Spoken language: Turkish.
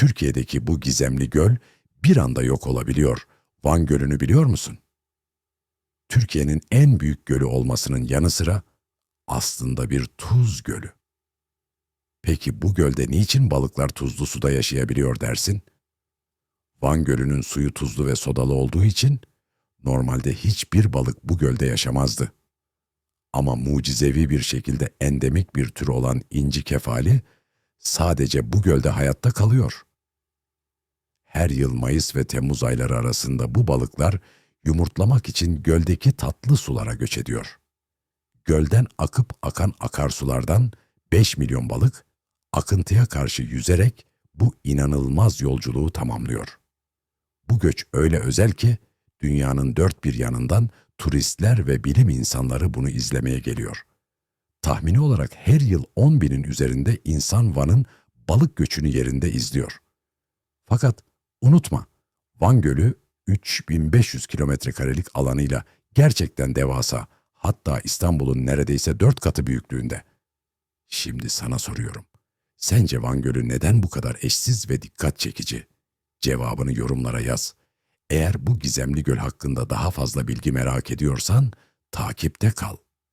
Türkiye'deki bu gizemli göl bir anda yok olabiliyor. Van Gölü'nü biliyor musun? Türkiye'nin en büyük gölü olmasının yanı sıra aslında bir tuz gölü. Peki bu gölde niçin balıklar tuzlu suda yaşayabiliyor dersin? Van Gölü'nün suyu tuzlu ve sodalı olduğu için normalde hiçbir balık bu gölde yaşamazdı. Ama mucizevi bir şekilde endemik bir tür olan inci kefali sadece bu gölde hayatta kalıyor. Her yıl Mayıs ve Temmuz ayları arasında bu balıklar yumurtlamak için göldeki tatlı sulara göç ediyor. Gölden akıp akan akarsulardan 5 milyon balık akıntıya karşı yüzerek bu inanılmaz yolculuğu tamamlıyor. Bu göç öyle özel ki dünyanın dört bir yanından turistler ve bilim insanları bunu izlemeye geliyor. Tahmini olarak her yıl 10 binin üzerinde insan Van'ın balık göçünü yerinde izliyor. Fakat unutma, Van Gölü 3500 kilometre karelik alanıyla gerçekten devasa, hatta İstanbul'un neredeyse dört katı büyüklüğünde. Şimdi sana soruyorum. Sence Van Gölü neden bu kadar eşsiz ve dikkat çekici? Cevabını yorumlara yaz. Eğer bu gizemli göl hakkında daha fazla bilgi merak ediyorsan takipte kal.